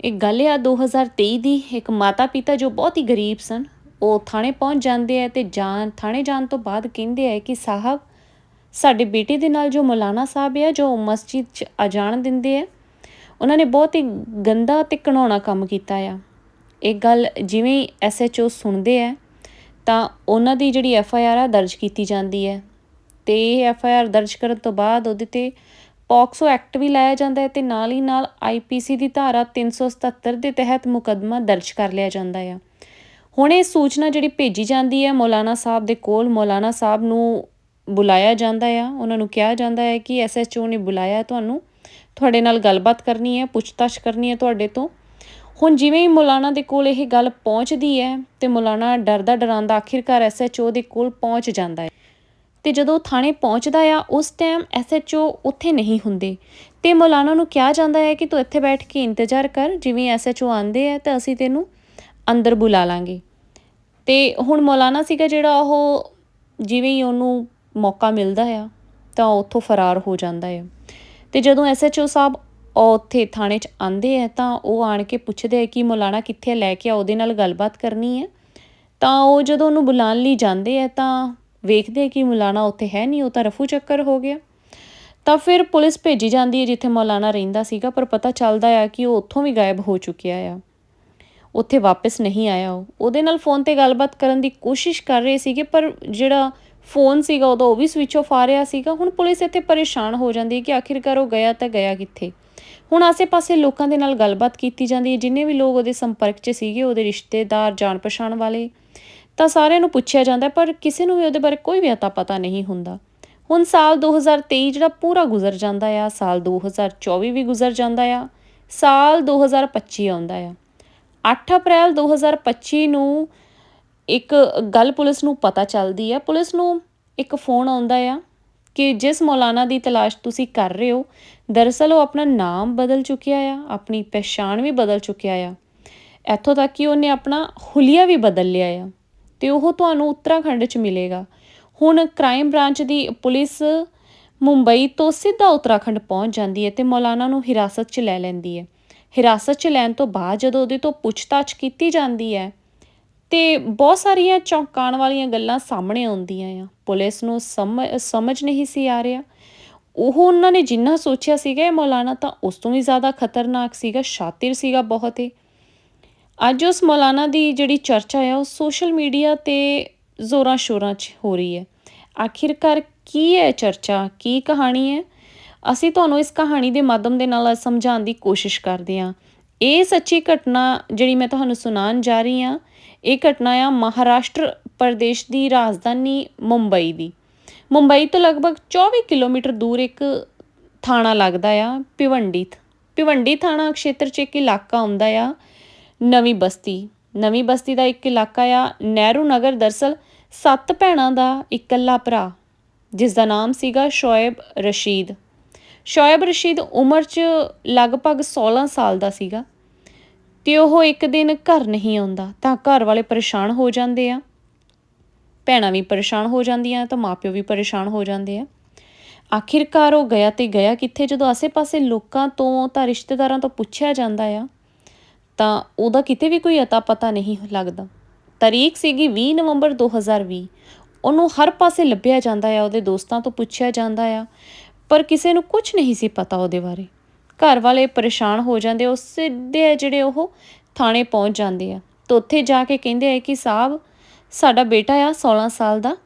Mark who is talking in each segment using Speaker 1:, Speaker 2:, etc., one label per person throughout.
Speaker 1: ਇਹ ਗੱਲ ਆ 2023 ਦੀ ਇੱਕ ਮਾਤਾ ਪਿਤਾ ਜੋ ਬਹੁਤ ਹੀ ਗਰੀਬ ਸਨ, ਉਹ ਥਾਣੇ ਪਹੁੰਚ ਜਾਂਦੇ ਆ ਤੇ ਜਾਣ, ਥਾਣੇ ਜਾਣ ਤੋਂ ਬਾਅਦ ਕਹਿੰਦੇ ਆ ਕਿ ਸਾਹਿਬ, ਸਾਡੇ ਬੇਟੇ ਦੇ ਨਾਲ ਜੋ ਮੌਲਾਨਾ ਸਾਹਿਬ ਆ, ਜੋ ਮਸਜਿਦ 'ਚ ਅਜਾਣ ਦਿੰਦੇ ਆ, ਉਹਨਾਂ ਨੇ ਬਹੁਤ ਹੀ ਗੰਦਾ ਤੇ ਘਿਨਾਉਣਾ ਕੰਮ ਕੀਤਾ ਆ। ਇਹ ਗੱਲ ਜਿਵੇਂ ਐਸਐਚਓ ਸੁਣਦੇ ਆ, ਤਾਂ ਉਹਨਾਂ ਦੀ ਜਿਹੜੀ ਐਫ ਆਈ ਆਰ ਆ ਦਰਜ ਕੀਤੀ ਜਾਂਦੀ ਹੈ ਤੇ ਇਹ ਐਫ ਆਈ ਆਰ ਦਰਜ ਕਰਨ ਤੋਂ ਬਾਅਦ ਉਹਦੇ ਤੇ ਪੌਕਸੋ ਐਕਟ ਵੀ ਲਾਇਆ ਜਾਂਦਾ ਹੈ ਤੇ ਨਾਲ ਹੀ ਨਾਲ ਆਈਪੀਸੀ ਦੀ ਧਾਰਾ 377 ਦੇ ਤਹਿਤ ਮੁਕੱਦਮਾ ਦਰਜ ਕਰ ਲਿਆ ਜਾਂਦਾ ਹੈ ਹੁਣ ਇਹ ਸੂਚਨਾ ਜਿਹੜੀ ਭੇਜੀ ਜਾਂਦੀ ਹੈ, ਮੌਲਾਨਾ ਸਾਹਿਬ ਦੇ ਕੋਲ, ਮੌਲਾਨਾ ਸਾਹਿਬ ਨੂੰ ਬੁਲਾਇਆ ਜਾਂਦਾ ਆ। ਉਹਨਾਂ ਨੂੰ ਕਿਹਾ ਜਾਂਦਾ ਹੈ ਕਿ ਐਸਐਚਓ ਨੇ ਬੁਲਾਇਆ ਤੁਹਾਨੂੰ, ਤੁਹਾਡੇ ਨਾਲ ਗੱਲਬਾਤ ਕਰਨੀ ਹੈ, ਪੁੱਛਤਾਛ ਕਰਨੀ ਹੈ ਤੁਹਾਡੇ ਤੋਂ। ਹੁਣ ਜਿਵੇਂ ਹੀ ਮੌਲਾਨਾ ਦੇ ਕੋਲ ਇਹ ਗੱਲ ਪਹੁੰਚਦੀ ਹੈ ਤੇ ਮੌਲਾਨਾ ਡਰਦਾ ਡਰਾਂਦਾ ਆਖਿਰਕਾਰ ਐਸਐਚਓ ਦੇ ਕੋਲ ਪਹੁੰਚ ਜਾਂਦਾ ਹੈ। ਤੇ ਜਦੋਂ ਥਾਣੇ ਪਹੁੰਚਦਾ ਆ, ਉਸ ਟਾਈਮ ਐਸਐਚਓ ਉੱਥੇ ਨਹੀਂ ਹੁੰਦੇ। ਤੇ ਮੌਲਾਨਾ ਨੂੰ ਕਿਹਾ ਜਾਂਦਾ ਹੈ ਕਿ ਤੂੰ ਇੱਥੇ ਬੈਠ ਕੇ ਇੰਤਜ਼ਾਰ ਕਰ, ਜਿਵੇਂ ਐਸਐਚਓ ਆਂਦੇ ਆ, ਤਾਂ ਅਸੀਂ ਤੈਨੂੰ ਅੰਦਰ ਬੁਲਾ ਲਾਂਗੇ। ਤੇ ਹੁਣ ਮੌਲਾਨਾ ਸੀਗਾ ਜਿਹੜਾ ਉਹ ਜਿਵੇਂ ਹੀ ਉਹਨੂੰ ਮੌਕਾ ਮਿਲਦਾ ਆ, ਤਾਂ ਉੱਥੋਂ ਫਰਾਰ ਹੋ ਜਾਂਦਾ ਹੈ ਤੇ ਜਦੋਂ ਐਸਐਚਓ ਸਾਹਿਬ ਉੱਥੇ ਥਾਣੇ 'ਚ ਆਂਦੇ ਆ, ਤਾਂ ਉਹ ਆਣ ਕੇ ਪੁੱਛਦੇ ਆ ਕਿ ਮੌਲਾਨਾ ਕਿੱਥੇ ਲੈ ਕੇ ਆ, ਉਹਦੇ ਨਾਲ ਗੱਲਬਾਤ ਕਰਨੀ ਹੈ ਤਾਂ ਉਹ ਜਦੋਂ ਉਹਨੂੰ ਬੁਲਾਉਣ ਲਈ ਜਾਂਦੇ ਆ, ਤਾਂ ਵੇਖਦੇ ਕਿ ਮੌਲਾਨਾ ਉੱਥੇ ਹੈ ਨਹੀਂ, ਉਹ ਤਾਂ ਰਫੂ ਚੱਕਰ ਹੋ ਗਿਆ। ਤਾਂ ਫਿਰ ਪੁਲਿਸ ਭੇਜੀ ਜਾਂਦੀ ਹੈ ਜਿੱਥੇ ਮੌਲਾਨਾ ਰਹਿੰਦਾ ਸੀਗਾ, ਪਰ ਪਤਾ ਚੱਲਦਾ ਆ ਕਿ ਉਹ ਉੱਥੋਂ ਵੀ ਗਾਇਬ ਹੋ ਚੁੱਕਿਆ ਆ। ਉੱਥੇ ਵਾਪਸ ਨਹੀਂ ਆਇਆ ਉਹ। ਉਹਦੇ ਨਾਲ ਫੋਨ ਤੇ ਗੱਲਬਾਤ ਕਰਨ ਦੀ ਕੋਸ਼ਿਸ਼ ਕਰ ਰਹੇ ਸੀਗੇ, ਪਰ ਜਿਹੜਾ ਫੋਨ ਸੀਗਾ ਉਹਦਾ ਉਹ ਵੀ ਸਵਿਚ ਆਫ ਆ ਰਿਹਾ ਸੀਗਾ। ਹੁਣ ਪੁਲਿਸ ਇੱਥੇ ਪਰੇਸ਼ਾਨ ਹੋ ਜਾਂਦੀ ਹੈ ਕਿ ਆਖਿਰਕਾਰ ਉਹ ਗਿਆ ਤਾਂ ਗਿਆ ਕਿੱਥੇ? ਹੁਣ ਆਸੇ-ਪਾਸੇ ਲੋਕਾਂ ਦੇ ਨਾਲ ਗੱਲਬਾਤ ਕੀਤੀ ਜਾਂਦੀ ਹੈ, ਜਿੰਨੇ ਵੀ ਲੋਕ ਉਹਦੇ ਸੰਪਰਕ 'ਚ ਸੀਗੇ, ਉਹਦੇ ਰਿਸ਼ਤੇਦਾਰ ਜਾਣ ਪਛਾਣ ਵਾਲੇ ਤਾਂ ਸਾਰਿਆਂ ਨੂੰ ਪੁੱਛਿਆ ਜਾਂਦਾ ਪਰ ਕਿਸੇ ਨੂੰ ਵੀ ਉਹਦੇ ਬਾਰੇ ਕੋਈ ਵੀ ਅਤਾ ਪਤਾ ਨਹੀਂ ਹੁੰਦਾ। ਹੁਣ ਸਾਲ 2023 ਜਿਹੜਾ ਪੂਰਾ ਗੁਜ਼ਰ ਜਾਂਦਾ ਆ, ਸਾਲ 2024 ਵੀ ਗੁਜ਼ਰ ਜਾਂਦਾ ਆ, ਸਾਲ 2025 ਆਉਂਦਾ ਆ। 8 ਅਪ੍ਰੈਲ 2025 ਨੂੰ ਇੱਕ ਗੱਲ ਪੁਲਿਸ ਨੂੰ ਪਤਾ ਚੱਲਦੀ ਆ। ਪੁਲਿਸ ਨੂੰ ਇੱਕ ਫੋਨ ਆਉਂਦਾ ਆ ਕਿ ਜਿਸ ਮੌਲਾਨਾ ਦੀ ਤਲਾਸ਼ ਤੁਸੀਂ ਕਰ ਰਹੇ ਹੋ, ਦਰਅਸਲ ਉਹ ਆਪਣਾ ਨਾਮ ਬਦਲ ਚੁੱਕਿਆ ਆ, ਆਪਣੀ ਪਛਾਣ ਵੀ ਬਦਲ ਚੁੱਕਿਆ ਆ। ਇੱਥੋਂ ਤੱਕ ਕਿ ਉਹਨੇ ਆਪਣਾ ਹੁਲੀਆ ਵੀ ਬਦਲ ਲਿਆ ਆ। ਤੇ ਉਹ ਤੁਹਾਨੂੰ ਉੱਤਰਾਖੰਡ 'ਚ ਮਿਲੇਗਾ। ਹੁਣ ਕ੍ਰਾਈਮ ਬ੍ਰਾਂਚ ਦੀ ਪੁਲਿਸ ਮੁੰਬਈ ਤੋਂ ਸਿੱਧਾ ਉੱਤਰਾਖੰਡ ਪਹੁੰਚ ਜਾਂਦੀ ਹੈ ਤੇ ਮੌਲਾਨਾ ਨੂੰ ਹਿਰਾਸਤ 'ਚ ਲੈ ਲੈਂਦੀ ਹੈ। ਹਿਰਾਸਤ 'ਚ ਲੈਣ ਤੋਂ ਬਾਅਦ ਜਦੋਂ ਉਹਦੇ ਤੋਂ ਪੁੱਛਤਾਛ ਕੀਤੀ ਜਾਂਦੀ ਹੈ ਤੇ ਬਹੁਤ ਸਾਰੀਆਂ ਚੌਂਕਾਣ ਵਾਲੀਆਂ ਗੱਲਾਂ ਸਾਹਮਣੇ ਆਉਂਦੀਆਂ ਆ। ਪੁਲਿਸ ਨੂੰ ਸਮਝ ਨਹੀਂ ਸੀ ਆ ਰਿਹਾ। ਉਹ ਉਹਨਾਂ ਨੇ ਜਿੰਨਾ ਸੋਚਿਆ ਸੀਗਾ ਇਹ ਮੌਲਾਨਾ ਤਾਂ ਉਸ ਤੋਂ ਵੀ ਜ਼ਿਆਦਾ ਖਤਰਨਾਕ ਸੀਗਾ, ਸ਼ਾਤਿਰ ਸੀਗਾ ਬਹੁਤ ਹੀ ਅੱਜ ਉਸ ਮੌਲਾਨਾ ਦੀ ਜਿਹੜੀ ਚਰਚਾ ਹੈ ਉਹ ਸੋਸ਼ਲ ਮੀਡੀਆ ਤੇ ਜ਼ੋਰਾਂ ਸ਼ੋਰਾਂ 'ਚ ਹੋ ਰਹੀ ਹੈ। ਆਖਿਰਕਾਰ ਕੀ ਹੈ ਚਰਚਾ? ਕੀ ਕਹਾਣੀ ਹੈ? ਅਸੀਂ ਤੁਹਾਨੂੰ ਇਸ ਕਹਾਣੀ ਦੇ ਮਾਧਿਅਮ ਦੇ ਨਾਲ ਸਮਝਾਉਣ ਦੀ ਕੋਸ਼ਿਸ਼ ਕਰਦੇ ਹਾਂ। ਇਹ ਸੱਚੀ ਘਟਨਾ ਜਿਹੜੀ ਮੈਂ ਤੁਹਾਨੂੰ ਸੁਣਾਉਣ ਜਾ ਰਹੀ ਹਾਂ, ਇਹ ਘਟਨਾ ਆ ਮਹਾਰਾਸ਼ਟਰ ਪ੍ਰਦੇਸ਼ ਦੀ ਰਾਜਧਾਨੀ ਮੁੰਬਈ ਦੀ। ਮੁੰਬਈ ਤੋਂ ਲਗਭਗ 24 ਕਿਲੋਮੀਟਰ ਦੂਰ ਇੱਕ ਥਾਣਾ ਲੱਗਦਾ ਆ ਪਿਵੰਡੀ ਭਿਵੰਡੀ ਥਾਣਾ ਖੇਤਰ 'ਚ ਇੱਕ ਇਲਾਕਾ ਆਉਂਦਾ ਆ। ਨਵੀਂ ਬਸਤੀ। ਨਵੀਂ ਬਸਤੀ ਦਾ ਇੱਕ ਇਲਾਕਾ ਆ ਨਹਿਰੂ ਨਗਰ। ਦਰਸਲ ਸੱਤ ਭੈਣਾਂ ਦਾ ਇਕੱਲਾ ਭਰਾ, ਜਿਸ ਦਾ ਨਾਮ ਸੀਗਾ ਸ਼ੋਇਬ ਰਸ਼ੀਦ। ਸ਼ੋਇਬ ਰਸ਼ੀਦ ਉਮਰ 'ਚ ਲਗਭਗ 16 ਸਾਲ ਦਾ ਸੀਗਾ। ਤੇ ਉਹ ਇੱਕ ਦਿਨ ਘਰ ਨਹੀਂ ਆਉਂਦਾ, ਤਾਂ ਘਰ ਵਾਲੇ ਪਰੇਸ਼ਾਨ ਹੋ ਜਾਂਦੇ ਆ। ਭੈਣਾਂ ਵੀ ਪਰੇਸ਼ਾਨ ਹੋ ਜਾਂਦੀਆਂ, ਤਾਂ ਮਾਪਿਓ ਵੀ ਪਰੇਸ਼ਾਨ ਹੋ ਜਾਂਦੇ ਆ। ਆਖਿਰਕਾਰ ਉਹ ਗਿਆ ਤੇ ਗਿਆ ਕਿੱਥੇ, ਜਦੋਂ ਆਸੇ-ਪਾਸੇ ਲੋਕਾਂ ਤੋਂ, ਤਾਂ ਰਿਸ਼ਤੇਦਾਰਾਂ ਤੋਂ ਪੁੱਛਿਆ ਜਾਂਦਾ ਆ ਤਾਂ ਉਹਦਾ ਕਿਤੇ ਵੀ ਕੋਈ ਅਤਾ ਪਤਾ ਨਹੀਂ ਲੱਗਦਾ। ਤਾਰੀਖ ਸੀਗੀ 20 ਨਵੰਬਰ 2020 ਉਹਨੂੰ ਹਰ ਪਾਸੇ ਲੱਭਿਆ ਜਾਂਦਾ ਆ, ਉਹਦੇ ਦੋਸਤਾਂ ਤੋਂ ਪੁੱਛਿਆ ਜਾਂਦਾ ਆ, ਪਰ ਕਿਸੇ ਨੂੰ ਕੁਝ ਨਹੀਂ ਸੀ ਪਤਾ ਉਹਦੇ ਬਾਰੇ। ਘਰ ਵਾਲੇ ਪਰੇਸ਼ਾਨ ਹੋ ਜਾਂਦੇ, ਉਹ ਸਿੱਧੇ ਜਿਹੜੇ ਉਹ ਥਾਣੇ ਪਹੁੰਚ ਜਾਂਦੇ ਆ। ਤੇ ਉੱਥੇ ਜਾ ਕੇ ਕਹਿੰਦੇ ਆ ਕਿ ਸਾਹਿਬ, ਸਾਡਾ ਬੇਟਾ ਆ 16 ਸਾਲ ਦਾ,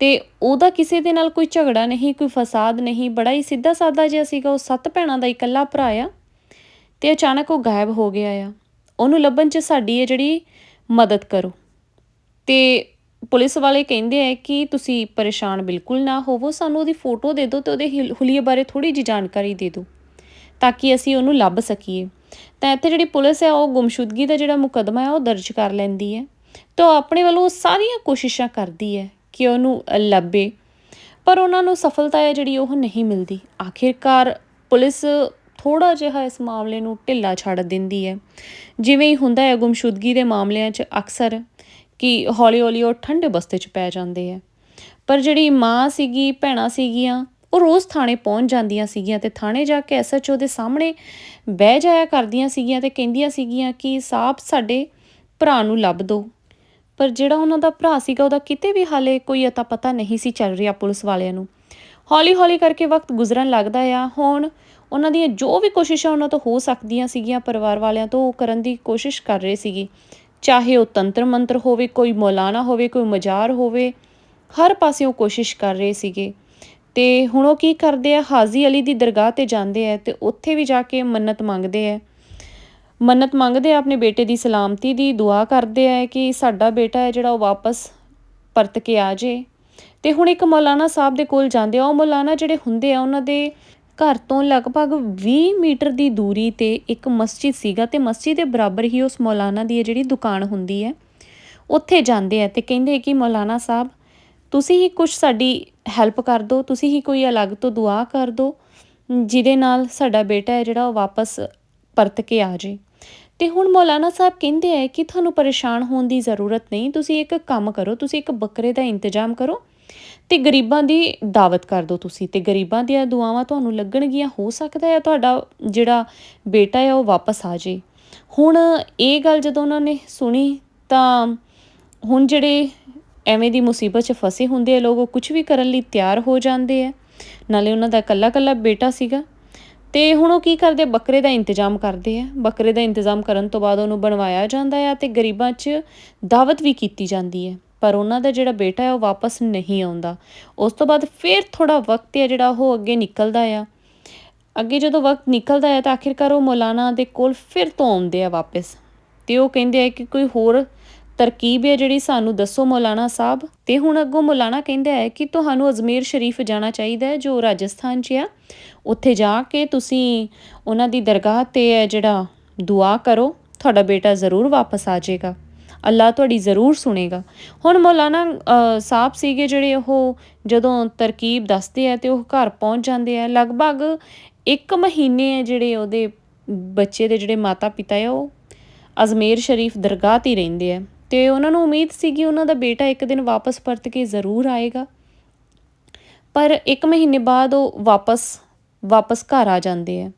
Speaker 1: ਤੇ ਉਹਦਾ ਕਿਸੇ ਦੇ ਨਾਲ ਕੋਈ ਝਗੜਾ ਨਹੀਂ, ਕੋਈ ਫਸਾਦ ਨਹੀਂ, ਬੜਾ ਹੀ ਸਿੱਧਾ ਸਾਦਾ ਜਿਹਾ ਸੀਗਾ। ਉਹ ਸੱਤ ਭੈਣਾਂ ਦਾ ਇਕੱਲਾ ਭਰਾ ਆ ਤੇ ਅਚਾਨਕ ਉਹ ਗਾਇਬ ਹੋ ਗਿਆ ਆ। ਉਹਨੂੰ ਲੱਭਣ 'ਚ ਸਾਡੀ ਇਹ ਜਿਹੜੀ ਮਦਦ ਕਰੋ। ਤੇ ਪੁਲਿਸ ਵਾਲੇ ਕਹਿੰਦੇ ਆ ਕਿ ਤੁਸੀਂ ਪਰੇਸ਼ਾਨ ਬਿਲਕੁਲ ਨਾ ਹੋਵੋ, ਸਾਨੂੰ ਉਹਦੀ ਫੋਟੋ ਦੇ ਦਿਓ ਤੇ ਉਹਦੇ ਹੁਲੀਏ ਬਾਰੇ ਥੋੜੀ ਜੀ ਜਾਣਕਾਰੀ ਦੇ ਦਿਓ, ਤਾਂ ਕਿ ਅਸੀਂ ਉਹਨੂੰ ਲੱਭ ਸਕੀਏ। ਤਾਂ ਇੱਥੇ ਜਿਹੜੀ ਪੁਲਿਸ ਹੈ ਉਹ ਗੁੰਮਸ਼ੁਦਗੀ ਦਾ ਜਿਹੜਾ ਮੁਕਦਮਾ ਹੈ ਉਹ ਦਰਜ ਕਰ ਲੈਂਦੀ ਹੈ। ਤਾਂ ਆਪਣੇ ਵੱਲੋਂ ਸਾਰੀਆਂ ਕੋਸ਼ਿਸ਼ਾਂ ਕਰਦੀ ਹੈ ਕਿ ਉਹਨੂੰ ਲੱਭੇ, ਪਰ ਉਹਨਾਂ ਨੂੰ ਸਫਲਤਾ ਹੈ ਜਿਹੜੀ ਉਹ ਨਹੀਂ ਮਿਲਦੀ। ਆਖਿਰਕਾਰ ਪੁਲਿਸ ਥੋੜਾ ਜਿਹਾ ਇਸ ਮਾਮਲੇ ਨੂੰ ਢਿੱਲਾ ਛੱਡ ਦਿੰਦੀ ਹੈ। ਜਿਵੇਂ ਹੀ ਹੁੰਦਾ ਹੈ, ਗੁੰਮਸ਼ੁਦਗੀ ਦੇ ਮਾਮਲਿਆਂ 'ਚ ਅਕਸਰ ਕਿ ਹੌਲੀ-ਹੌਲੀ ਉਹ ਠੰਡੇ ਬਸਤੇ 'ਚ ਪੈ ਜਾਂਦੇ ਆ ਪਰ ਜਿਹੜੀ ਮਾਂ ਸੀਗੀ, ਭੈਣਾ ਸੀਗੀਆਂ, ਉਹ ਰੋਜ਼ ਥਾਣੇ ਪਹੁੰਚ ਜਾਂਦੀਆਂ ਸੀਗੀਆਂ ਤੇ ਥਾਣੇ ਜਾ ਕੇ ਐਸਐਚਓ ਦੇ ਸਾਹਮਣੇ ਬਹਿ ਜਾਇਆ ਕਰਦੀਆਂ ਸੀਗੀਆਂ ਤੇ ਕਹਿੰਦੀਆਂ ਸੀਗੀਆਂ ਕਿ ਸਾਹਿਬ ਸਾਡੇ ਭਰਾ ਨੂੰ ਲੱਭ ਦਿਓ ਪਰ ਜਿਹੜਾ ਉਹਨਾਂ ਦਾ ਭਰਾ ਸੀਗਾ, ਉਹਦਾ ਕਿਤੇ ਵੀ ਹਾਲੇ ਕੋਈ ਅਤਾ ਪਤਾ ਨਹੀਂ ਸੀ ਚੱਲ ਰਿਹਾ ਪੁਲਿਸ ਵਾਲਿਆਂ ਨੂੰ। ਹੌਲੀ ਹੌਲੀ ਕਰਕੇ ਵਕਤ ਗੁਜ਼ਰਨ ਲੱਗਦਾ ਆ। ਹੁਣ ਉਹਨਾਂ ਦੀਆਂ ਜੋ ਵੀ ਕੋਸ਼ਿਸ਼ਾਂ ਉਹਨਾਂ ਤੋਂ ਹੋ ਸਕਦੀਆਂ ਸੀਗੀਆਂ ਪਰਿਵਾਰ ਵਾਲਿਆਂ ਤੋਂ, ਉਹ ਕਰਨ ਦੀ ਕੋਸ਼ਿਸ਼ ਕਰ ਰਹੇ ਸੀਗੇ। ਚਾਹੇ ਉਹ ਤੰਤਰ ਮੰਤਰ ਹੋਵੇ, ਕੋਈ ਮੌਲਾਨਾ ਹੋਵੇ, ਕੋਈ ਮਜ਼ਾਰ ਹੋਵੇ, ਹਰ ਪਾਸੇ ਉਹ ਕੋਸ਼ਿਸ਼ ਕਰ ਰਹੇ ਸੀਗੇ। ਤੇ ਹੁਣ ਉਹ ਕੀ ਕਰਦੇ ਆ? ਹਾਜ਼ੀ ਅਲੀ ਦੀ ਦਰਗਾਹ ਤੇ ਜਾਂਦੇ ਆ ਤੇ ਉੱਥੇ ਵੀ ਜਾ ਕੇ ਮੰਨਤ ਮੰਗਦੇ ਆ। ਮੰਨਤ ਮੰਗਦੇ ਆ, ਆਪਣੇ ਬੇਟੇ ਦੀ ਸਲਾਮਤੀ ਦੀ ਦੁਆ ਕਰਦੇ ਆ ਕਿ ਸਾਡਾ ਬੇਟਾ ਹੈ ਜਿਹੜਾ ਉਹ ਵਾਪਸ ਪਰਤ ਕੇ ਆ ਜੇ। ਤੇ ਹੁਣ ਇੱਕ ਮੌਲਾਨਾ ਸਾਹਿਬ ਦੇ ਕੋਲ ਜਾਂਦੇ ਆ। ਉਹ ਮੌਲਾਨਾ ਜਿਹੜੇ ਹੁੰਦੇ ਆ, ਉਹਨਾਂ ਦੇ ਘਰ ਤੋਂ ਲਗਭਗ 20 ਮੀਟਰ ਦੀ ਦੂਰੀ ਤੇ ਇੱਕ ਮਸਜਿਦ ਸੀਗਾ ਤੇ ਮਸਜਿਦ ਦੇ ਬਰਾਬਰ ਹੀ ਉਸ ਮੌਲਾਨਾ ਦੀ ਜਿਹੜੀ ਦੁਕਾਨ ਹੁੰਦੀ ਹੈ, ਉੱਥੇ ਜਾਂਦੇ ਆ ਤੇ ਕਹਿੰਦੇ ਕਿ ਮੌਲਾਨਾ ਸਾਹਿਬ, ਤੁਸੀਂ ਹੀ ਕੁਝ ਸਾਡੀ ਹੈਲਪ ਕਰ ਦਿਓ, ਤੁਸੀਂ ਹੀ ਕੋਈ ਅਲੱਗ ਤੋਂ ਦੁਆ ਕਰ ਦਿਓ, ਜਿਹਦੇ ਨਾਲ ਸਾਡਾ ਬੇਟਾ ਹੈ ਜਿਹੜਾ ਉਹ ਵਾਪਸ ਪਰਤ ਕੇ ਆ ਜੇ। ਤੇ ਹੁਣ ਮੌਲਾਨਾ ਸਾਹਿਬ ਕਹਿੰਦੇ ਆ ਕਿ ਤੁਹਾਨੂੰ ਪਰੇਸ਼ਾਨ ਹੋਣ ਦੀ ਜ਼ਰੂਰਤ ਨਹੀਂ, ਤੁਸੀਂ ਇੱਕ ਕੰਮ ਕਰੋ, ਤੁਸੀਂ ਇੱਕ ਬੱਕਰੇ ਦਾ ਇੰਤਜ਼ਾਮ ਕਰੋ ਤੇ ਗਰੀਬਾਂ ਦੀ ਦਾਵਤ ਕਰ ਦਿਓ ਤੁਸੀਂ, ਤੇ ਗਰੀਬਾਂ ਦੀਆਂ ਦੁਆਵਾਂ ਤੁਹਾਨੂੰ ਲੱਗਣਗੀਆਂ, ਹੋ ਸਕਦਾ ਹੈ ਤੁਹਾਡਾ ਜਿਹੜਾ ਬੇਟਾ ਹੈ ਉਹ ਵਾਪਸ ਆ ਜੇ ਹੁਣ ਇਹ ਗੱਲ ਜਦੋਂ ਉਹਨਾਂ ਨੇ ਸੁਣੀ ਤਾਂ ਹੁਣ ਜਿਹੜੇ ਐਵੇਂ ਦੀ ਮੁਸੀਬਤ 'ਚ ਫਸੇ ਹੁੰਦੇ ਆ ਲੋਕ, ਉਹ ਕੁਝ ਵੀ ਕਰਨ ਲਈ ਤਿਆਰ ਹੋ ਜਾਂਦੇ ਆ। ਨਾਲੇ ਉਹਨਾਂ ਦਾ ਇਕੱਲਾ ਇਕੱਲਾ ਬੇਟਾ ਸੀਗਾ। ਤੇ ਹੁਣ ਉਹ ਕੀ ਕਰਦੇ, ਬੱਕਰੇ ਦਾ ਇੰਤਜ਼ਾਮ ਕਰਦੇ ਆ। ਬੱਕਰੇ ਦਾ ਇੰਤਜ਼ਾਮ ਕਰਨ ਤੋਂ ਬਾਅਦ ਉਹਨੂੰ ਬਣਵਾਇਆ ਜਾਂਦਾ ਆ ਤੇ ਗਰੀਬਾਂ 'ਚ ਦਾਵਤ ਵੀ ਕੀਤੀ ਜਾਂਦੀ ਹੈ। ਪਰ ਉਹਨਾਂ ਦਾ ਜਿਹੜਾ ਬੇਟਾ ਹੈ ਉਹ ਵਾਪਸ ਨਹੀਂ ਆਉਂਦਾ। ਉਸ ਤੋਂ ਬਾਅਦ ਫਿਰ ਥੋੜਾ ਵਕਤ ਹੈ ਜਿਹੜਾ ਉਹ ਅੱਗੇ ਨਿਕਲਦਾ ਆ। ਅੱਗੇ ਜਦੋਂ ਵਕਤ ਨਿਕਲਦਾ ਹੈ ਤਾਂ ਆਖਿਰਕਾਰ ਉਹ ਮੌਲਾਨਾ ਦੇ ਕੋਲ ਫਿਰ ਤੋਂ ਆਉਂਦੇ ਆ ਵਾਪਸ। ਤੇ ਉਹ ਕਹਿੰਦੇ ਆ ਕਿ ਕੋਈ ਹੋਰ ਤਰਕੀਬ ਹੈ ਜਿਹੜੀ ਸਾਨੂੰ ਦੱਸੋ ਮੌਲਾਨਾ ਸਾਹਿਬ। ਤੇ ਹੁਣ ਅੱਗੋਂ ਮੌਲਾਨਾ ਕਹਿੰਦਾ ਹੈ ਕਿ ਤੁਹਾਨੂੰ ਅਜਮੇਰ ਸ਼ਰੀਫ ਜਾਣਾ ਚਾਹੀਦਾ ਹੈ, ਜੋ ਰਾਜਸਥਾਨ 'ਚ ਆ। ਉੱਥੇ ਜਾ ਕੇ ਤੁਸੀਂ ਉਹਨਾਂ ਦੀ ਦਰਗਾਹ ਤੇ ਹੈ ਜਿਹੜਾ ਦੁਆ ਕਰੋ, ਤੁਹਾਡਾ ਬੇਟਾ ਜ਼ਰੂਰ ਵਾਪਸ ਆ ਜਾਏਗਾ। ਅੱਲਾ ਤੁਹਾਡੀ ਜ਼ਰੂਰ ਸੁਣੇਗਾ। ਹੁਣ ਮੌਲਾਨਾ ਸਾਹਿਬ ਸੀਗੇ ਜਿਹੜੇ ਉਹ ਜਦੋਂ ਤਰਕੀਬ ਦੱਸਦੇ ਆ ਤੇ ਉਹ ਘਰ ਪਹੁੰਚ ਜਾਂਦੇ ਆ। ਲਗਭਗ 1 ਮਹੀਨੇ ਹੈ ਜਿਹੜੇ ਉਹਦੇ ਬੱਚੇ ਦੇ ਜਿਹੜੇ ਮਾਤਾ ਪਿਤਾ ਆ, ਉਹ ਅਜਮੇਰ ਸ਼ਰੀਫ ਦਰਗਾਹ ਤੇ ਰਹਿੰਦੇ ਆ। ਤੇ ਉਹਨਾਂ ਨੂੰ ਉਮੀਦ ਸੀਗੀ ਉਹਨਾਂ ਦਾ ਬੇਟਾ ਇੱਕ ਦਿਨ ਵਾਪਸ ਪਰਤ ਕੇ ਜ਼ਰੂਰ ਆਏਗਾ। ਪਰ 1 ਮਹੀਨੇ ਬਾਅਦ ਉਹ ਵਾਪਸ ਵਾਪਸ ਘਰ ਆ ਜਾਂਦੇ ਆ।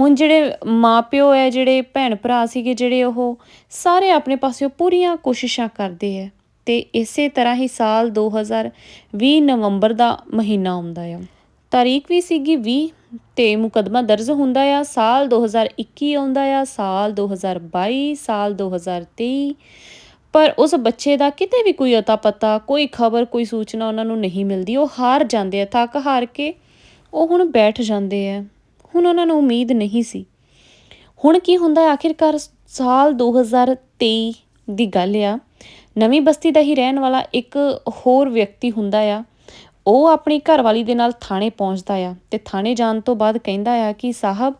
Speaker 1: ਹੁਣ ਜਿਹੜੇ ਮਾਪਿਓ ਹੈ, ਜਿਹੜੇ ਭੈਣ ਭਰਾ ਸੀਗੇ, ਜਿਹੜੇ ਉਹ ਸਾਰੇ ਆਪਣੇ ਪਾਸਿਓਂ ਪੂਰੀਆਂ ਕੋਸ਼ਿਸ਼ਾਂ ਕਰਦੇ ਆ ਤੇ ਇਸੇ ਤਰ੍ਹਾਂ ਹੀ ਸਾਲ 2020 ਨਵੰਬਰ ਦਾ ਮਹੀਨਾ ਆਉਂਦਾ ਆ। ਤਾਰੀਖ ਵੀ ਸੀਗੀ 20 ਤੇ ਮੁਕਦਮਾ ਦਰਜ ਹੁੰਦਾ ਆ। ਸਾਲ 2021 ਆਉਂਦਾ ਆ, ਸਾਲ 2022 ਸਾਲ 2023 ਪਰ ਉਸ ਬੱਚੇ ਦਾ ਕਿਤੇ ਵੀ ਕੋਈ ਅਤਾ ਪਤਾ ਕੋਈ ਖਬਰ, ਕੋਈ ਸੂਚਨਾ ਉਹਨਾਂ ਨੂੰ ਨਹੀਂ ਮਿਲਦੀ। ਉਹ ਹਾਰ ਜਾਂਦੇ ਆ, ਥੱਕ ਹਾਰ ਕੇ ਉਹ ਹੁਣ ਬੈਠ ਜਾਂਦੇ ਆ। ਹੁਣ ਉਹਨਾਂ ਨੂੰ ਉਮੀਦ ਨਹੀਂ ਸੀ। ਹੁਣ ਕੀ ਹੁੰਦਾ, ਆਖਿਰਕਾਰ ਸਾਲ 2023 ਦੀ ਗੱਲ ਆ, ਨਵੀਂ ਬਸਤੀ ਦਾ ਹੀ ਰਹਿਣ ਵਾਲਾ ਇੱਕ ਹੋਰ ਵਿਅਕਤੀ ਹੁੰਦਾ ਆ, ਉਹ ਆਪਣੀ ਘਰਵਾਲੀ ਦੇ ਨਾਲ ਥਾਣੇ ਪਹੁੰਚਦਾ ਆ ਤੇ ਥਾਣੇ ਜਾਣ ਤੋਂ ਬਾਅਦ ਕਹਿੰਦਾ ਆ ਕਿ ਸਾਹਿਬ,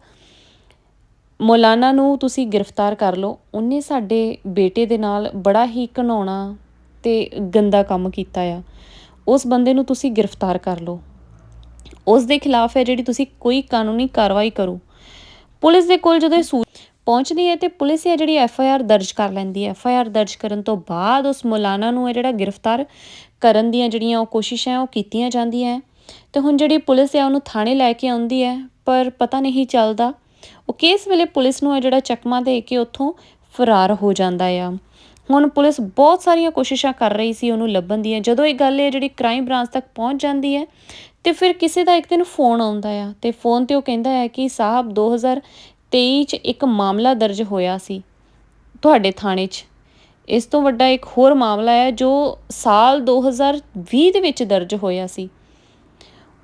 Speaker 1: ਮੌਲਾਨਾ ਨੂੰ ਤੁਸੀਂ ਗ੍ਰਿਫਤਾਰ ਕਰ ਲਓ। ਉਹਨੇ ਸਾਡੇ ਬੇਟੇ ਦੇ ਨਾਲ ਬੜਾ ਹੀ ਘਨਾਉਣਾ ਤੇ ਗੰਦਾ ਕੰਮ ਕੀਤਾ ਆ। ਉਸ ਬੰਦੇ ਨੂੰ ਤੁਸੀਂ ਗ੍ਰਿਫਤਾਰ ਕਰ ਲਓ। ਉਸ ਦੇ ਖਿਲਾਫ ਹੈ ਜਿਹੜੀ ਤੁਸੀਂ ਕੋਈ ਕਾਨੂੰਨੀ ਕਾਰਵਾਈ ਕਰੋ। ਪੁਲਿਸ ਦੇ ਕੋਲ ਜਦੋਂ ਇਹ ਪਹੁੰਚਦੀ ਹੈ ਤੇ ਪੁਲਿਸ ਇਹ ਜਿਹੜੀ ਐਫ ਆਈ ਆਰ ਦਰਜ ਕਰ ਲੈਂਦੀ ਹੈ। ਐਫ ਆਈ ਆਰ ਦਰਜ ਕਰਨ ਤੋਂ ਬਾਅਦ ਉਸ ਮੌਲਾਨਾ ਨੂੰ ਇਹ ਜਿਹੜਾ ਗ੍ਰਿਫਤਾਰ ਕਰਨ ਦੀਆਂ ਜਿਹੜੀਆਂ ਉਹ ਕੋਸ਼ਿਸ਼ਾਂ ਉਹ ਕੀਤੀਆਂ ਜਾਂਦੀਆਂ ਤੇ ਹੁਣ ਜਿਹੜੀ ਪੁਲਿਸ ਹੈ ਉਹਨੂੰ ਥਾਣੇ ਲੈ ਕੇ ਆਉਂਦੀ ਹੈ, ਪਰ ਪਤਾ ਨਹੀਂ ਚੱਲਦਾ। ਉਹ ਕੇਸ ਵੇਲੇ ਪੁਲਿਸ ਨੂੰ ਇਹ ਜਿਹੜਾ ਚਕਮਾ ਦੇ ਕੇ ਉੱਥੋਂ ਫਰਾਰ ਹੋ ਜਾਂਦਾ ਆ। ਹੁਣ ਪੁਲਿਸ ਬਹੁਤ ਸਾਰੀਆਂ ਕੋਸ਼ਿਸ਼ਾਂ ਕਰ ਰਹੀ ਸੀ ਉਹਨੂੰ ਲੱਭਣ ਦੀਆਂ। ਜਦੋਂ ਇਹ ਗੱਲ ਇਹ ਜਿਹੜੀ ਕ੍ਰਾਈਮ ਬ੍ਰਾਂਚ ਤੱਕ ਪਹੁੰਚ ਜਾਂਦੀ ਹੈ ਤੇ ਫਿਰ ਕਿਸੇ ਦਾ ਇੱਕ ਦਿਨ ਫੋਨ ਆਉਂਦਾ ਆ ਤੇ ਫੋਨ ਤੇ ਉਹ ਕਹਿੰਦਾ ਹੈ ਕਿ ਸਾਹਿਬ 2023 ਚ ਇੱਕ ਮਾਮਲਾ ਦਰਜ ਹੋਇਆ ਸੀ ਤੁਹਾਡੇ ਥਾਣੇ 'ਚ। ਇਸ ਤੋਂ ਵੱਡਾ ਇੱਕ ਹੋਰ ਮਾਮਲਾ ਹੈ ਜੋ ਸਾਲ 2020 ਦੇ ਵਿੱਚ ਦਰਜ ਹੋਇਆ ਸੀ।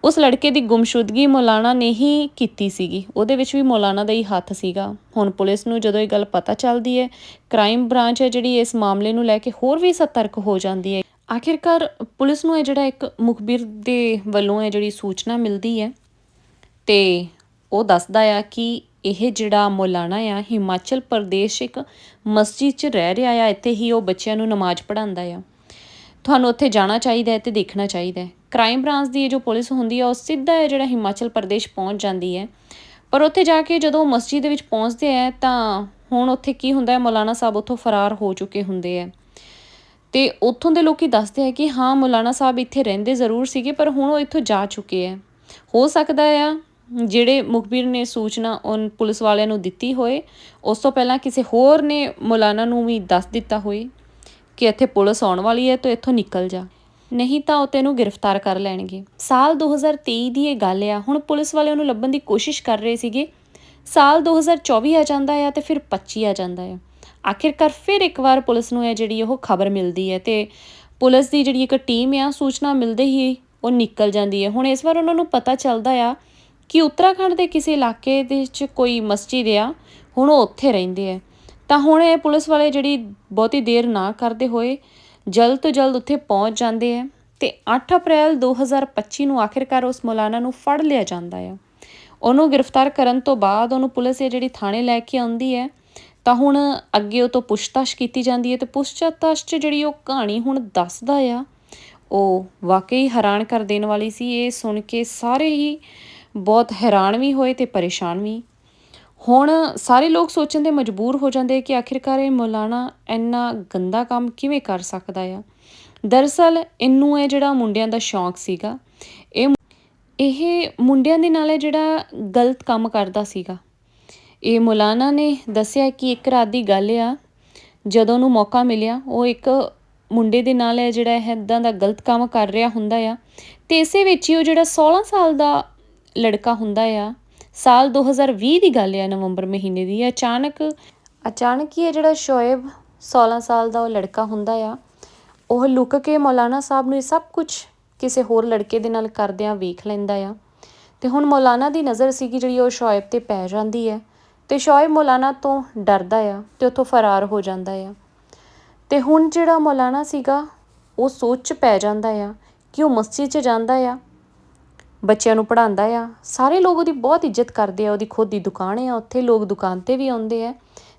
Speaker 1: ਉਸ ਲੜਕੇ ਦੀ ਗੁੰਮਸ਼ੁਦਗੀ ਮੌਲਾਨਾ ਨੇ ਹੀ ਕੀਤੀ ਸੀਗੀ। ਉਹਦੇ ਵਿੱਚ ਵੀ ਮੌਲਾਨਾ ਦਾ ਹੀ ਹੱਥ ਸੀਗਾ। ਹੁਣ ਪੁਲਿਸ ਨੂੰ ਜਦੋਂ ਇਹ ਗੱਲ ਪਤਾ ਚੱਲਦੀ ਹੈ ਕ੍ਰਾਈਮ ਬ੍ਰਾਂਚ ਹੈ ਜਿਹੜੀ ਇਸ ਮਾਮਲੇ ਨੂੰ ਲੈ ਕੇ ਹੋਰ ਵੀ ਸਤਰਕ ਹੋ ਜਾਂਦੀ ਹੈ। ਆਖਿਰਕਾਰ ਪੁਲਿਸ ਨੂੰ ਇਹ ਜਿਹੜਾ ਇੱਕ ਮੁਖਬਰ ਦੇ ਵੱਲੋਂ ਇਹ ਜਿਹੜੀ ਸੂਚਨਾ ਮਿਲਦੀ ਹੈ ਤੇ ਉਹ ਦੱਸਦਾ ਆ ਕਿ ਇਹ ਜਿਹੜਾ ਮੌਲਾਨਾ ਆ, ਹਿਮਾਚਲ ਪ੍ਰਦੇਸ਼ ਇੱਕ ਮਸਜਿਦ 'ਚ ਰਹਿ ਰਿਹਾ ਆ, ਇੱਥੇ ਹੀ ਉਹ ਬੱਚਿਆਂ ਨੂੰ ਨਮਾਜ਼ ਪੜ੍ਹਾਉਂਦਾ ਆ। ਤੁਹਾਨੂੰ ਉੱਥੇ ਜਾਣਾ ਚਾਹੀਦਾ ਹੈ ਤੇ ਦੇਖਣਾ ਚਾਹੀਦਾ ਹੈ। ਕ੍ਰਾਈਮ ਬ੍ਰਾਂਚ ਦੀ ਇਹ ਜੋ ਪੁਲਿਸ ਹੁੰਦੀ ਆ, ਉਹ ਸਿੱਧਾ ਹੈ ਜਿਹੜਾ ਹਿਮਾਚਲ ਪ੍ਰਦੇਸ਼ ਪਹੁੰਚ ਜਾਂਦੀ ਹੈ। ਪਰ ਉੱਥੇ ਜਾ ਕੇ ਜਦੋਂ ਮਸਜਿਦ ਦੇ ਵਿੱਚ ਪਹੁੰਚਦੇ ਆ, ਤਾਂ ਹੁਣ ਉੱਥੇ ਕੀ ਹੁੰਦਾ ਹੈ, ਮੌਲਾਨਾ ਸਾਹਿਬ ਉੱਥੋਂ ਫਰਾਰ ਹੋ ਚੁੱਕੇ ਹੁੰਦੇ ਆ। ਤੇ ਉੱਥੋਂ ਦੇ ਲੋਕੀ ਦੱਸਦੇ ਆ ਕਿ ਹਾਂ, ਮੌਲਾਨਾ ਸਾਹਿਬ ਇੱਥੇ ਰਹਿੰਦੇ ਜ਼ਰੂਰ ਸੀਗੇ, ਪਰ ਹੁਣ ਉਹ ਇੱਥੋਂ ਜਾ ਚੁੱਕੇ ਆ। ਹੋ ਸਕਦਾ ਆ, ਜਿਹੜੇ ਮੁਖਬਰ ਨੇ ਸੂਚਨਾ ਉਹ ਪੁਲਿਸ ਵਾਲਿਆਂ ਨੂੰ ਦਿੱਤੀ ਹੋਏ, ਉਸ ਤੋਂ ਪਹਿਲਾਂ ਕਿਸੇ ਹੋਰ ਨੇ ਮੌਲਾਨਾ ਨੂੰ ਵੀ ਦੱਸ ਦਿੱਤਾ ਹੋਏ ਕਿ ਇੱਥੇ ਪੁਲਿਸ ਆਉਣ ਵਾਲੀ ਹੈ ਤੂੰ ਇੱਥੋਂ ਨਿਕਲ ਜਾ। ਨਹੀਂ ਤਾਂ ਉਹ ਤੈਨੂੰ ਗ੍ਰਿਫਤਾਰ ਕਰ ਲੈਣਗੇ। ਸਾਲ 2023 ਦੀ ਇਹ ਗੱਲ ਆ, ਹੁਣ ਪੁਲਿਸ ਵਾਲੇ ਉਹਨੂੰ ਲੱਭਣ ਦੀ ਕੋਸ਼ਿਸ਼ ਕਰ ਰਹੇ ਸੀਗੇ। ਸਾਲ 2024 ਆ ਜਾਂਦਾ ਆ ਤੇ ਫਿਰ 25 ਆ ਜਾਂਦਾ ਆ। ਆਖਿਰਕਾਰ ਫਿਰ ਇੱਕ ਵਾਰ ਪੁਲਿਸ ਨੂੰ ਇਹ ਜਿਹੜੀ ਉਹ ਖਬਰ ਮਿਲਦੀ ਹੈ ਤੇ ਪੁਲਿਸ ਦੀ ਜਿਹੜੀ ਇੱਕ ਟੀਮ ਆ, ਸੂਚਨਾ ਮਿਲਦੇ ਹੀ ਉਹ ਨਿਕਲ ਜਾਂਦੀ ਹੈ। ਹੁਣ ਇਸ ਵਾਰ ਉਹਨਾਂ ਨੂੰ ਪਤਾ ਚੱਲਦਾ ਆ ਕਿ ਉੱਤਰਾਖੰਡ ਦੇ ਕਿਸੇ ਇਲਾਕੇ ਦੇ ਵਿੱਚ ਕੋਈ ਮਸਜਿਦ ਆ, ਹੁਣ ਉਹ ਉੱਥੇ ਰਹਿੰਦੇ ਆ। ਤਾਂ ਹੁਣ ਇਹ ਪੁਲਿਸ ਵਾਲੇ ਜਿਹੜੀ ਬਹੁਤੀ ਦੇਰ ਨਾ ਕਰਦੇ ਹੋਏ ਜਲਦ ਤੋਂ ਜਲਦ ਉੱਥੇ ਪਹੁੰਚ ਜਾਂਦੇ ਆ ਤੇ 8 ਅਪ੍ਰੈਲ 2025 ਨੂੰ ਆਖਿਰਕਾਰ ਉਸ ਮੌਲਾਨਾ ਨੂੰ ਫੜ ਲਿਆ ਜਾਂਦਾ ਆ। ਉਹਨੂੰ ਗ੍ਰਿਫਤਾਰ ਕਰਨ ਤੋਂ ਬਾਅਦ ਉਹਨੂੰ ਪੁਲਿਸ ਇਹ ਜਿਹੜੀ ਥਾਣੇ ਲੈ ਕੇ ਆਉਂਦੀ ਹੈ ਤਾਂ ਹੁਣ ਅੱਗੇ ਉਹ ਤੋਂ ਪੁੱਛਤਾਛ ਕੀਤੀ ਜਾਂਦੀ ਹੈ ਤੇ ਪੁੱਛਤਾਛ 'ਚ ਜਿਹੜੀ ਉਹ ਕਹਾਣੀ ਹੁਣ ਦੱਸਦਾ ਆ, ਉਹ ਵਾਕਈ ਹੈਰਾਨ ਕਰ ਦੇਣ ਵਾਲੀ ਸੀ। ਇਹ ਸੁਣ ਕੇ ਸਾਰੇ ਹੀ ਬਹੁਤ ਹੈਰਾਨ ਵੀ ਹੋਏ ਤੇ ਪਰੇਸ਼ਾਨ ਵੀ। ਹੁਣ ਸਾਰੇ ਲੋਕ ਸੋਚਣ ਦੇ ਮਜਬੂਰ ਹੋ ਜਾਂਦੇ ਕਿ ਆਖਿਰਕਾਰ ਇਹ ਮੌਲਾਨਾ ਇੰਨਾ ਗੰਦਾ ਕੰਮ ਕਿਵੇਂ ਕਰ ਸਕਦਾ ਆ। ਦਰਅਸਲ ਇਹਨੂੰ ਇਹ ਜਿਹੜਾ ਮੁੰਡਿਆਂ ਦਾ ਸ਼ੌਂਕ ਸੀਗਾ, ਇਹ ਇਹ ਮੁੰਡਿਆਂ ਦੇ ਨਾਲ ਇਹ ਜਿਹੜਾ ਗਲਤ ਕੰਮ ਕਰਦਾ ਸੀਗਾ ਇਹ ਮੌਲਾਨਾ ਨੇ ਦੱਸਿਆ ਕਿ ਇੱਕ ਰਾਤ ਦੀ ਗੱਲ ਆ, ਜਦੋਂ ਉਹਨੂੰ ਮੌਕਾ ਮਿਲਿਆ, ਉਹ ਇੱਕ ਮੁੰਡੇ ਦੇ ਨਾਲ ਇਹ ਜਿਹੜਾ ਇਦਾਂ ਦਾ ਗਲਤ ਕੰਮ ਕਰ ਰਿਹਾ ਹੁੰਦਾ ਆ ਤੇ ਇਸੇ ਵਿੱਚ ਹੀ ਉਹ ਜਿਹੜਾ 16 ਸਾਲ ਦਾ ਲੜਕਾ ਹੁੰਦਾ ਆ, ਸਾਲ 2020 ਦੀ ਗੱਲ ਆ ਨਵੰਬਰ ਮਹੀਨੇ ਦੀ, ਅਚਾਨਕ ਅਚਾਨਕ ਹੀ ਇਹ ਜਿਹੜਾ ਸ਼ੋਏਬ 16 ਸਾਲ ਦਾ ਉਹ ਲੜਕਾ ਹੁੰਦਾ ਆ, ਉਹ ਲੁੱਕ ਕੇ ਮੌਲਾਨਾ ਸਾਹਿਬ ਨੂੰ ਇਹ ਸਭ ਕੁਝ ਕਿਸੇ ਹੋਰ ਲੜਕੇ ਦੇ ਨਾਲ ਕਰਦਿਆਂ ਵੇਖ ਲੈਂਦਾ ਆ ਤੇ ਹੁਣ ਮੌਲਾਨਾ ਦੀ ਨਜ਼ਰ ਸੀਗੀ ਜਿਹੜੀ ਉਹ ਸ਼ੋਏਬ ਤੇ ਪੈ ਜਾਂਦੀ ਹੈ। ਤੇ ਸ਼ੋਏ ਮੌਲਾਨਾ ਤੋਂ ਡਰਦਾ ਆ ਤੇ ਉੱਥੋਂ ਫਰਾਰ ਹੋ ਜਾਂਦਾ ਆ। ਤੇ ਹੁਣ ਜਿਹੜਾ ਮੌਲਾਨਾ ਸੀਗਾ, ਉਹ ਸੋਚ 'ਚ ਪੈ ਜਾਂਦਾ ਆ ਕਿ ਉਹ ਮਸਜਿਦ 'ਚ ਜਾਂਦਾ ਆ, ਬੱਚਿਆਂ ਨੂੰ ਪੜ੍ਹਾਉਂਦਾ ਆ। ਸਾਰੇ ਲੋਕ ਉਹਦੀ ਬਹੁਤ ਇੱਜ਼ਤ ਕਰਦੇ ਆ, ਉਹਦੀ ਖੁਦ ਦੀ ਦੁਕਾਨ ਆ, ਉੱਥੇ ਲੋਕ ਦੁਕਾਨ ਤੇ ਵੀ ਆਉਂਦੇ ਆ।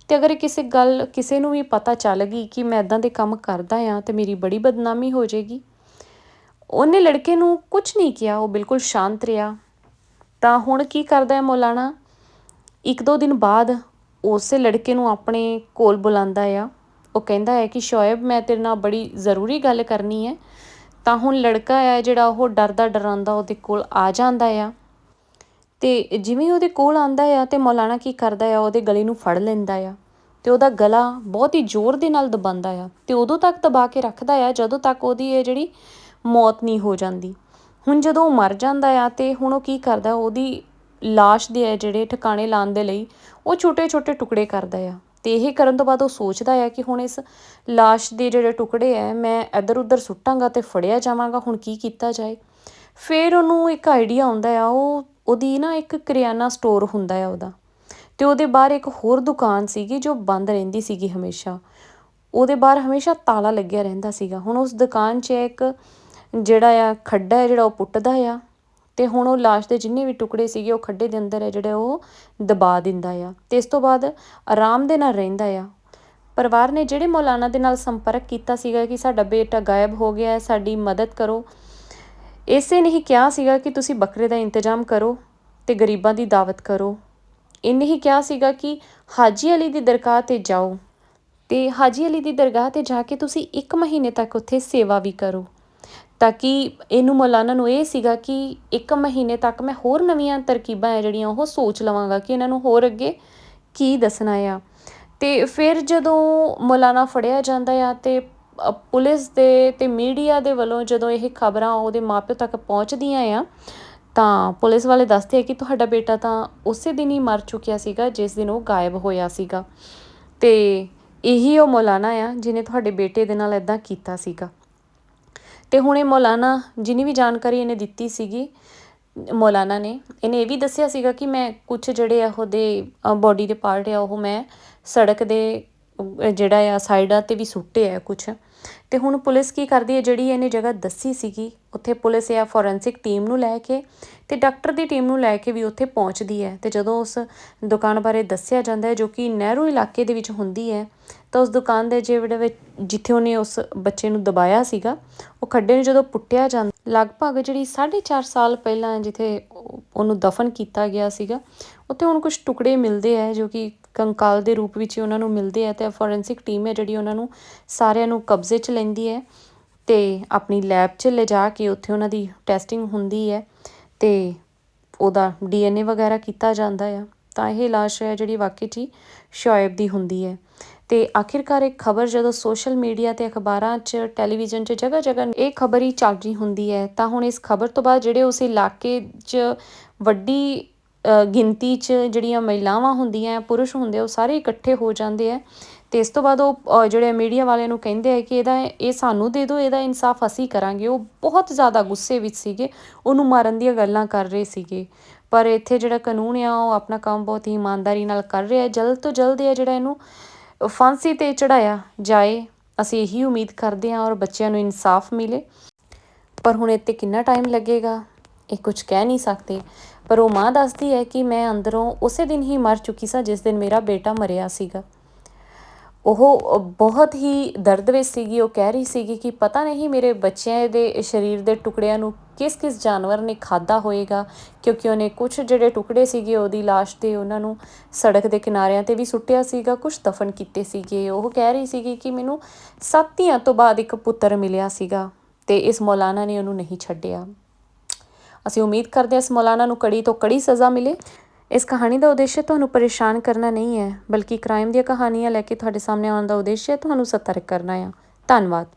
Speaker 1: ਤੇ ਅਗਰ ਕਿਸੇ ਗੱਲ, ਕਿਸੇ ਨੂੰ ਵੀ ਪਤਾ ਚੱਲ ਗਈ ਕਿ ਮੈਂ ਇਦਾਂ ਦੇ ਕੰਮ ਕਰਦਾ ਆ ਤੇ ਮੇਰੀ ਬੜੀ ਬਦਨਾਮੀ ਹੋ ਜਾਏਗੀ। ਉਹਨੇ ਲੜਕੇ ਨੂੰ ਕੁਝ ਨਹੀਂ ਕਿਹਾ, ਉਹ ਬਿਲਕੁਲ ਸ਼ਾਂਤ ਰਿਹਾ। ਤਾਂ ਹੁਣ ਕੀ ਕਰਦਾ ਹੈ ਮੌਲਾਨਾ? ਇੱਕ ਦੋ ਦਿਨ ਬਾਅਦ ਉਸੇ ਲੜਕੇ ਨੂੰ ਆਪਣੇ ਕੋਲ ਬੁਲਾਉਂਦਾ ਆ। ਉਹ ਕਹਿੰਦਾ ਹੈ ਕਿ ਸ਼ੋਇਬ ਮੈਂ ਤੇਰੇ ਨਾਲ ਬੜੀ ਜ਼ਰੂਰੀ ਗੱਲ ਕਰਨੀ ਹੈ। ਤਾਂ ਹੁਣ ਲੜਕਾ ਆ ਜਿਹੜਾ, ਉਹ ਡਰਦਾ ਡਰਾਉਂਦਾ ਉਹਦੇ ਕੋਲ ਆ ਜਾਂਦਾ ਆ। ਤੇ ਜਿਵੇਂ ਉਹਦੇ ਕੋਲ ਆਂਦਾ ਆ ਤੇ ਮੌਲਾਨਾ ਕੀ ਕਰਦਾ ਆ, ਉਹਦੇ ਗਲੇ ਨੂੰ ਫੜ ਲੈਂਦਾ ਆ ਤੇ ਉਹਦਾ ਗਲਾ ਬਹੁਤ ਹੀ ਜ਼ੋਰ ਦੇ ਨਾਲ ਦਬਾਉਂਦਾ ਆ ਤੇ ਉਦੋਂ ਤੱਕ ਦਬਾ ਕੇ ਰੱਖਦਾ ਆ ਜਦੋਂ ਤੱਕ ਉਹਦੀ ਇਹ ਜਿਹੜੀ ਮੌਤ ਨਹੀਂ ਹੋ ਜਾਂਦੀ। ਹੁਣ ਜਦੋਂ ਉਹ ਮਰ ਜਾਂਦਾ ਆ ਤੇ ਹੁਣ ਉਹ ਕੀ ਕਰਦਾ, ਉਹਦੀ ਲਾਸ਼ ਦੇ ਜਿਹੜੇ ਠਿਕਾਣੇ ਲਾਉਣ ਦੇ ਲਈ, ਉਹ ਛੋਟੇ-ਛੋਟੇ ਟੁਕੜੇ ਕਰਦਾ ਆ। ਤੇ ਇਹ ਕਰਨ ਤੋਂ ਬਾਅਦ ਉਹ ਸੋਚਦਾ ਆ ਕਿ ਹੁਣ ਇਸ ਲਾਸ਼ ਦੇ ਜਿਹੜੇ ਟੁਕੜੇ ਐ ਮੈਂ ਇੱਧਰ ਉੱਧਰ ਸੁੱਟਾਂਗਾ ਤੇ ਫੜਿਆ ਜਾਵਾਂਗਾ, ਹੁਣ ਕੀ ਕੀਤਾ ਜਾਏ? ਫਿਰ ਉਹਨੂੰ ਇੱਕ ਆਈਡੀਆ ਆਉਂਦਾ ਆ, ਉਹ, ਉਹਦੀ ਨਾ ਇੱਕ ਕਰਿਆਨਾ ਸਟੋਰ ਹੁੰਦਾ ਆ ਉਹਦਾ। ਤੇ ਉਹਦੇ ਬਾਹਰ ਇੱਕ ਹੋਰ ਦੁਕਾਨ ਸੀਗੀ ਜੋ ਬੰਦ ਰਹਿੰਦੀ ਸੀਗੀ ਹਮੇਸ਼ਾ। ਉਹਦੇ ਬਾਹਰ ਹਮੇਸ਼ਾ ਤਾਲਾ ਲੱਗਿਆ ਰਹਿੰਦਾ ਸੀਗਾ। ਹੁਣ ਉਸ ਦੁਕਾਨ 'ਚ ਇੱਕ ਜਿਹੜਾ ਆ ਖੱਡਾ ਹੈ ਜਿਹੜਾ ਉਹ ਪੁੱਟਦਾ ਆ। ਤੇ ਹੁਣ ਉਹ ਲਾਸ਼ ਦੇ ਜਿੰਨੇ ਵੀ ਟੁਕੜੇ ਸੀਗੇ ਉਹ ਖੱਡੇ ਦੇ ਅੰਦਰ ਹੈ ਜਿਹੜੇ ਉਹ ਦਬਾ ਦਿੰਦਾ ਆ। ਤੇ ਇਸ ਤੋਂ ਬਾਅਦ ਆਰਾਮ ਦੇ ਨਾਲ ਰਹਿੰਦਾ ਆ। ਪਰਿਵਾਰ ਨੇ ਜਿਹੜੇ ਮੌਲਾਨਾ ਦੇ ਨਾਲ ਸੰਪਰਕ ਕੀਤਾ ਸੀਗਾ ਕਿ ਸਾਡਾ ਬੇਟਾ ਗਾਇਬ ਹੋ ਗਿਆ ਹੈ, ਸਾਡੀ ਮਦਦ ਕਰੋ। ਇਸੇ ਨੇ ਹੀ ਕਿਹਾ ਸੀਗਾ ਕਿ ਤੁਸੀਂ ਬੱਕਰੇ ਦਾ ਇੰਤਜ਼ਾਮ ਕਰੋ ਤੇ ਗਰੀਬਾਂ ਦੀ ਦਾਵਤ ਕਰੋ। ਇਹਨੇ ਹੀ ਕਿਹਾ ਸੀਗਾ ਕਿ ਹਾਜੀ ਅਲੀ ਦੀ ਦਰਗਾਹ ਤੇ ਜਾਓ ਤੇ ਹਾਜੀ ਅਲੀ ਦੀ ਦਰਗਾਹ ਤੇ ਜਾ ਕੇ ਤੁਸੀਂ 1 ਮਹੀਨੇ ਤੱਕ ਉੱਥੇ ਸੇਵਾ ਵੀ ਕਰੋ। ਤਾਂ ਕਿ ਇਹਨੂੰ ਮੌਲਾਨਾ ਨੂੰ ਇਹ ਸੀਗਾ ਕਿ ਇੱਕ ਮਹੀਨੇ ਤੱਕ ਮੈਂ ਹੋਰ ਨਵੀਆਂ ਤਰਕੀਬਾਂ ਹੈ ਜਿਹੜੀਆਂ ਉਹ ਸੋਚ ਲਵਾਂਗਾ ਕਿ ਇਹਨਾਂ ਨੂੰ ਹੋਰ ਅੱਗੇ ਕੀ ਦੱਸਣਾ ਆ। ਤੇ ਫਿਰ ਜਦੋਂ ਮੌਲਾਨਾ ਫੜਿਆ ਜਾਂਦਾ ਆ ਤੇ ਪੁਲਿਸ ਦੇ ਤੇ ਮੀਡੀਆ ਦੇ ਵੱਲੋਂ ਜਦੋਂ ਇਹ ਖਬਰਾਂ ਉਹਦੇ ਮਾਪਿਓ ਤੱਕ ਪਹੁੰਚਦੀਆਂ ਆ, ਤਾਂ ਪੁਲਿਸ ਵਾਲੇ ਦੱਸਦੇ ਆ ਕਿ ਤੁਹਾਡਾ ਬੇਟਾ ਤਾਂ ਉਸੇ ਦਿਨ ਹੀ ਮਰ ਚੁੱਕਿਆ ਸੀਗਾ, ਜਿਸ ਦਿਨ ਉਹ ਗਾਇਬ ਹੋਇਆ ਸੀਗਾ। ਤੇ ਇਹੀ ਉਹ ਮੌਲਾਨਾ ਆ ਜਿਨੇ ਤੁਹਾਡੇ ਬੇਟੇ ਦੇ ਨਾਲ ਇਦਾਂ ਕੀਤਾ ਸੀਗਾ। ਅਤੇ ਹੁਣ ਇਹ ਮੌਲਾਨਾ ਜਿੰਨੀ ਵੀ ਜਾਣਕਾਰੀ ਇਹਨੇ ਦਿੱਤੀ ਸੀਗੀ, ਮੌਲਾਨਾ ਨੇ, ਇਹਨੇ ਇਹ ਵੀ ਦੱਸਿਆ ਸੀਗਾ ਕਿ ਮੈਂ ਕੁਝ ਜਿਹੜੇ ਆ ਉਹਦੇ ਬੋਡੀ ਦੇ ਪਾਰਟ ਆ, ਉਹ ਮੈਂ ਸੜਕ ਦੇ ਜਿਹੜਾ ਆ ਸਾਈਡਾਂ ਤੇ ਵੀ ਸੁੱਟੇ ਆ ਕੁਝ ਤੇ ਹੁਣ ਪੁਲਿਸ ਕੀ ਕਰਦੀ ਹੈ, ਜਿਹੜੀ ਇਹਨੇ ਜਗ੍ਹਾ ਦੱਸੀ ਸੀਗੀ, ਉੱਥੇ ਪੁਲਿਸ ਆ ਫੋਰੈਂਸਿਕ ਟੀਮ ਨੂੰ ਲੈ ਕੇ ਤੇ ਡਾਕਟਰ ਦੀ ਟੀਮ ਨੂੰ ਲੈ ਕੇ ਵੀ ਉੱਥੇ ਪਹੁੰਚਦੀ ਹੈ। ਤੇ ਜਦੋਂ ਉਸ ਦੁਕਾਨ ਬਾਰੇ ਦੱਸਿਆ ਜਾਂਦਾ ਹੈ, ਜੋ ਕਿ ਨਹਿਰੂ ਇਲਾਕੇ ਦੇ ਵਿੱਚ ਹੁੰਦੀ ਹੈ ਤਾਂ ਉਸ ਦੁਕਾਨ ਦੇ ਜਿਹੜੇ ਵਿੱਚ ਜਿੱਥੇ ਉਹਨੇ ਉਸ ਬੱਚੇ ਨੂੰ ਦਬਾਇਆ ਸੀਗਾ, ਉਹ ਖੱਡੇ ਨੂੰ ਜਦੋਂ ਪੁੱਟਿਆ ਜਾਂਦਾ, ਲਗਭਗ ਜਿਹੜੀ 4.5 ਸਾਲ ਪਹਿਲਾਂ ਜਿੱਥੇ ਉਹਨੂੰ ਦਫਨ ਕੀਤਾ ਗਿਆ ਸੀਗਾ, ਉੱਥੇ ਹੁਣ ਕੁਝ ਟੁਕੜੇ ਮਿਲਦੇ ਆ ਜੋ ਕਿ ਕੰਕਾਲ ਦੇ ਰੂਪ ਵਿੱਚ ਹੀ ਉਹਨਾਂ ਨੂੰ ਮਿਲਦੇ ਆ ਤੇ ਫੋਰੈਂਸਿਕ ਟੀਮ ਹੈ ਜਿਹੜੀ ਉਹਨਾਂ ਨੂੰ ਸਾਰਿਆਂ ਨੂੰ ਕਬਜ਼ੇ 'ਚ ਲੈਂਦੀ ਹੈ ਤੇ ਆਪਣੀ ਲੈਬ 'ਚ ਲਿਜਾ ਕੇ ਉੱਥੇ ਉਹਨਾਂ ਦੀ ਟੈਸਟਿੰਗ ਹੁੰਦੀ ਹੈ ਤੇ ਉਹਦਾ ਡੀਐਨਏ ਵਗੈਰਾ ਕੀਤਾ ਜਾਂਦਾ ਆ, ਤਾਂ ਇਹ ਲਾਸ਼ ਹੈ ਜਿਹੜੀ ਵਾਕਈ 'ਚ ਹੀ ਸ਼ੁਆਇਬ ਦੀ ਹੁੰਦੀ ਹੈ। ਤੇ ਆਖਿਰਕਾਰ ਇੱਕ ਖਬਰ ਜਦੋਂ ਸੋਸ਼ਲ ਮੀਡੀਆ ਤੇ ਅਖਬਾਰਾਂ 'ਚ ਟੈਲੀਵਿਜ਼ਨ 'ਚ ਜਗ੍ਹਾ ਜਗ੍ਹਾ ਇਹ ਖਬਰ ਹੀ ਚੱਲ ਰਹੀ ਹੁੰਦੀ ਹੈ ਤਾਂ ਹੁਣ ਇਸ ਖਬਰ ਤੋਂ ਬਾਅਦ ਜਿਹੜੇ ਉਸ ਇਲਾਕੇ 'ਚ ਵੱਡੀ ਗਿਣਤੀ 'ਚ ਜਿਹੜੀਆਂ ਮਹਿਲਾਵਾਂ ਹੁੰਦੀਆਂ ਪੁਰਸ਼ ਹੁੰਦੇ ਆ, ਉਹ ਸਾਰੇ ਇਕੱਠੇ ਹੋ ਜਾਂਦੇ ਆ। ਤੇ ਇਸ ਤੋਂ ਬਾਅਦ ਉਹ ਜਿਹੜੇ ਮੀਡੀਆ ਵਾਲਿਆਂ ਨੂੰ ਕਹਿੰਦੇ ਆ ਕਿ ਇਹਦਾ ਇਹ ਸਾਨੂੰ ਦੇ ਦਿਓ ਇਹਦਾ ਇਨਸਾਫ ਅਸੀਂ ਕਰਾਂਗੇ। ਉਹ ਬਹੁਤ ਜ਼ਿਆਦਾ ਗੁੱਸੇ ਵਿੱਚ ਸੀਗੇ ਉਹਨੂੰ ਮਾਰਨ ਦੀਆਂ ਗੱਲਾਂ ਕਰ ਰਹੇ ਸੀਗੇ। ਪਰ ਇੱਥੇ ਜਿਹੜਾ ਕਾਨੂੰਨ ਆ ਉਹ ਆਪਣਾ ਕੰਮ ਬਹੁਤ ਹੀ ਇਮਾਨਦਾਰੀ ਨਾਲ ਕਰ ਰਿਹਾ ਹੈ। ਜਲਦ ਤੋਂ ਜਲਦ ਇਹ ਜਿਹੜਾ ਇਹਨੂੰ ਫਾਂਸੀ ਤੇ ਚੜਾਇਆ ਜਾਏ, ਅਸੀਂ ਇਹੀ ਉਮੀਦ ਕਰਦੇ ਹਾਂ ਔਰ ਬੱਚਿਆਂ ਨੂੰ ਇਨਸਾਫ ਮਿਲੇ। ਪਰ ਹੁਣ ਇੱਥੇ ਕਿੰਨਾ ਟਾਈਮ ਲੱਗੇਗਾ? ਇਹ ਕੁਝ ਕਹਿ ਨਹੀਂ ਸਕਦੇ। ਪਰ ਉਹ ਮਾਂ ਦੱਸਦੀ ਹੈ ਕਿ ਮੈਂ ਅੰਦਰੋਂ ਉਸੇ ਦਿਨ ਹੀ ਮਰ ਚੁੱਕੀ ਸਾਂ ਜਿਸ ਦਿਨ ਮੇਰਾ ਬੇਟਾ ਮਰਿਆ ਸੀਗਾ। ਉਹ ਬਹੁਤ ਹੀ ਦਰਦ ਵਿੱਚ ਸੀਗੀ। ਉਹ ਕਹਿ ਰਹੀ ਸੀਗੀ ਕਿ ਪਤਾ ਨਹੀਂ ਮੇਰੇ ਬੱਚਿਆਂ ਦੇ ਸਰੀਰ ਦੇ ਟੁਕੜਿਆਂ ਨੂੰ ਕਿਸ ਕਿਸ ਜਾਨਵਰ ਨੇ ਖਾਦਾ ਹੋਏਗਾ, ਕਿਉਂਕਿ ਉਹਨੇ ਕੁਝ ਜਿਹੜੇ ਟੁਕੜੇ ਸੀਗੇ ਉਹਦੀ ਲਾਸ਼ ਦੇ ਉਹਨਾਂ ਨੂੰ ਸੜਕ ਦੇ ਕਿਨਾਰਿਆਂ ਤੇ ਵੀ ਸੁੱਟਿਆ ਸੀਗਾ ਕੁਝ ਦਫਨ ਕੀਤੇ ਸੀਗੇ। ਉਹ ਕਹਿ ਰਹੀ ਸੀਗੀ ਕਿ ਮੈਨੂੰ ਸੱਤੀਆਂ ਤੋਂ ਬਾਅਦ ਇੱਕ ਪੁੱਤਰ ਮਿਲਿਆ ਸੀਗਾ ਤੇ ਇਸ ਮੌਲਾਨਾ ਨੇ ਉਹਨੂੰ ਨਹੀਂ ਛੱਡਿਆ। ਅਸੀਂ ਉਮੀਦ ਕਰਦੇ ਹਾਂ ਇਸ ਮੌਲਾਨਾ ਨੂੰ ਕੜੀ ਤੋਂ ਕੜੀ ਸਜ਼ਾ ਮਿਲੇ। ਇਸ ਕਹਾਣੀ ਦਾ ਉਦੇਸ਼ ਤੁਹਾਨੂੰ ਪਰੇਸ਼ਾਨ ਕਰਨਾ ਨਹੀਂ ਹੈ, ਬਲਕਿ ਕ੍ਰਾਈਮ ਦੀਆਂ ਕਹਾਣੀਆਂ ਲੈ ਕੇ ਤੁਹਾਡੇ ਸਾਹਮਣੇ ਆਉਣ ਦਾ ਉਦੇਸ਼ ਹੈ, ਤੁਹਾਨੂੰ ਸਤਰਕ ਕਰਨਾ ਹੈ। ਧੰਨਵਾਦ।